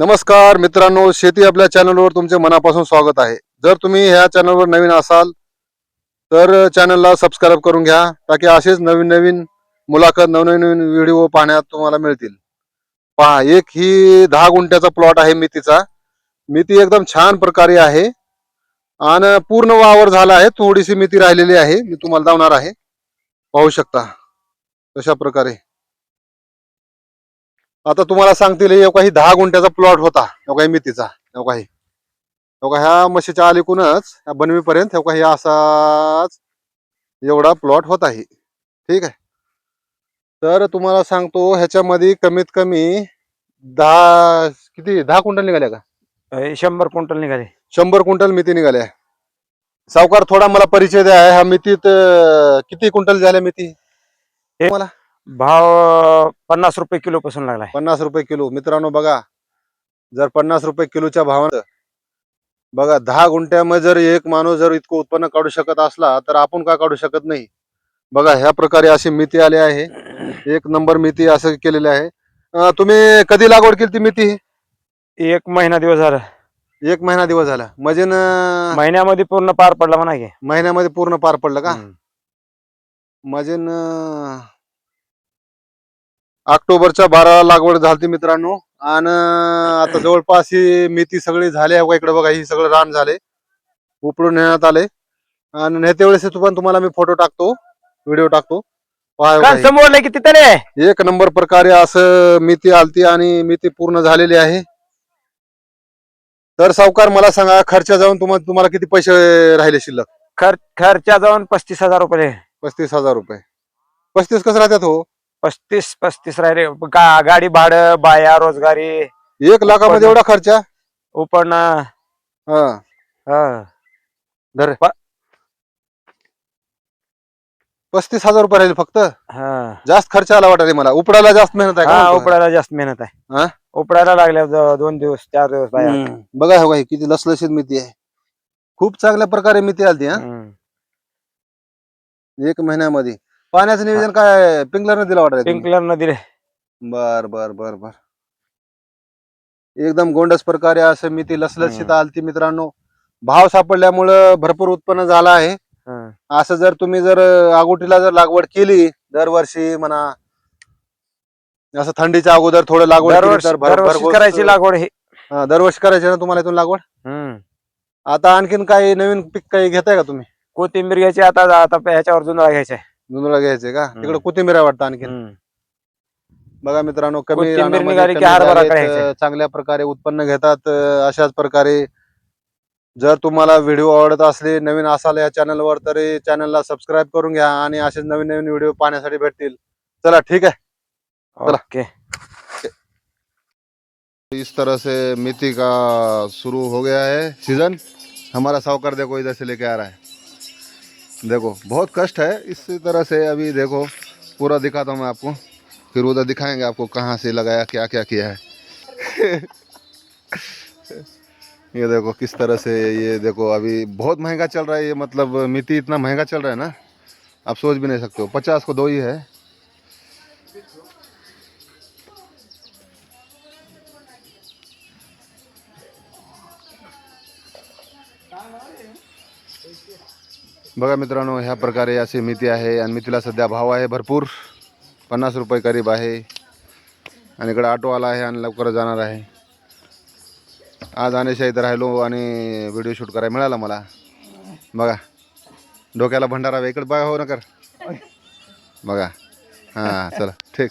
नमस्कार मित्रांनो शेती आपल्या चॅनलवर तुमचे मनापासून स्वागत आहे. जर तुम्ही ह्या चॅनलवर नवीन असाल तर चॅनलला सबस्क्राईब करून घ्या ताकी असेच नवीन नवीन मुलाखत नवनवीन नवीन व्हिडिओ पाहण्यात तुम्हाला मिळतील. पहा एक ही दहा गुंठ्याचा प्लॉट आहे मितीचा मिती एकदम छान प्रकारे आहे. आणि पूर्ण वावर झाला आहे थोडीशी मिती राहिलेली आहे. मी तुम्हाला दावणार आहे. पाहू शकता तशा प्रकारे. आता तुम्हाला सांगतील हे काही दहा गुंठ्याचा प्लॉट होता. काही मेथीचा काही ह्या म्हशीच्या अलीकूनच ह्या बनवीपर्यंत हे काही असाच एवढा प्लॉट होत आहे ठीक आहे? तर तुम्हाला सांगतो ह्याच्यामध्ये कमीत कमी दहा किती? दहा क्विंटल निघाल्या का? हे शंभर क्विंटल निघाले. शंभर क्विंटल मेथी निघाल्या. सावकार थोडा मला परिचय द्या. ह्या मेथीत अं, किती क्विंटल झाल्या मेथी भाव पन्नास रुपये किलो पासून लागलाय. पन्नास रुपये किलो. मित्रांनो बघा जर पन्नास रुपये किलोच्या भावानं बघा दहा गुंठ्यामध्ये जर एक माणूस जर इतकं उत्पन्न काढू शकत असला तर आपण का काढू शकत नाही? बघा ह्या प्रकारे अशी मेथी आली आहे. एक नंबर मेथी असं केलेली आहे. तुम्ही कधी लागवड केली ती मेथी एक महिना दिवस झाला. एक महिना दिवस झाला. म्हणजे महिन्यामध्ये पूर्ण पार पडला म्हणा की. महिन्यामध्ये पूर्ण पार पडलं का. म्हणजे ऑक्टोबरच्या बारा लागवड झाली मित्रांनो. आणि आता जवळपास ही मेथी सगळी झाली आहे इकडे बघा ही सगळं रान झाले. उपडून नेण्यात आले. आणि नेते वेळेस पण तुम्हाला मी फोटो टाकतो व्हिडिओ टाकतो. समोरले किती तरी एक नंबर प्रकारे असं मेथी आलती आणि मेथी पूर्ण झालेली आहे. तर सावकार मला सांगा खर्च जाऊन तुम्हाला तुम्हाला किती पैसे राहिले शिल्लक? खर्च खर्चा जाऊन पस्तीस हजार रुपये. पस्तीस हजार रुपये. पस्तीस कसं राहतात हो? पस्तीस पस्तीस राहिले गा- गाडी भाडं बाया रोजगारी. एक लाखामध्ये एवढा खर्च? उपन हा. पस्तीस हजार रुपये राहिले फक्त? जास्त खर्च आला वाटत मला. उपडायला जास्त मेहनत आहे का हा म्हणतो? उपडायला जास्त मेहनत हा? आहे उपडायला लागल्या दोन दिवस चार दिवस बाया. हम्म. बघा हो काही किती लसलशीत मेथी आहे. खूप चांगल्या प्रकारे मेथी आलती हा. हम्म. एक महिन्यामध्ये. पाण्याचं नियोजन काय पिंकलरने दिलं वाटत स्प्रिंकलर न दिले बर बर बर बर एकदम गोंडस प्रकारे असं मेथी लसलशीत हम्म. आलती मित्रांनो भाव सापडल्यामुळं भरपूर उत्पन्न झालं आहे हं. असं जर तुम्ही जर आगोटीला जर लागवड केली दरवर्षी म्हणा असं थंडीच्या अगोदर थोडं लागवड केली दरवर्षी तर भर- दरवर्षी भरघोस- करायची लागवड ही हा, दरवर्षी करायची ना तुम्हाला इथून लागवड हम्म. आता आणखीन काही नवीन पीक काही घेताय का तुम्ही कोथिंबीर घ्यायची आता आता ह्याच्यावर जुंधळा घ्यायचा आहे. जुंधळा घ्यायचे का. तिकडे कोथिंबीर आहे वाटतं आणखीन हम्म. बघा मित्रांनो कमी कोथिंबीर रानामध्ये निघाली की कमी हरभरा जागेत, करायचा. अं, चांगल्या प्रकारे उत्पन्न घेतात अं, अशाच प्रकारे जर तुम्हाला व्हिडिओ आवडत असले नवीन असाल या चॅनलवर तरी चॅनलला सबस्क्राईब करून घ्या आणि असेच नवीन नवीन व्हिडिओ पाहण्यासाठी भेटतील चला ठीक है चला. ओके इस तरह से मेथी का शुरू हो गया है सीजन हमारा सावकार देखो इधर से लेके आ रहा है देखो, बहुत कष्ट है। इसी तरह से अभी देखो, पूरा दिखाता हूँ मैं आपको। फिर उधर दिखाएँगे आपको कहाँ से लगाया क्या क्या किया है। ये देखो, किस तरह से ये देखो, अभी बहुत महँगा चल रहा है ये मतलब मिट्टी इतना महँगा चल रहा है ना। आप सोच भी नहीं सकते हो। पचास को दो ही है। बघा मित्रांनो ह्या प्रकारे अशी मेथी आहे आणि मेथीला सध्या भाव आहे भरपूर. पन्नास रुपये करीब आहे. आणि इकडं ऑटो आला आहे आणि लवकर जाणार आहे. आज आणेशा इथं राहिलो आणि व्हिडिओ शूट करायला मिळाला मला. बघा डोक्याला भंडारा इकडे बघा हो नकर. बघा. हां चला ठीक.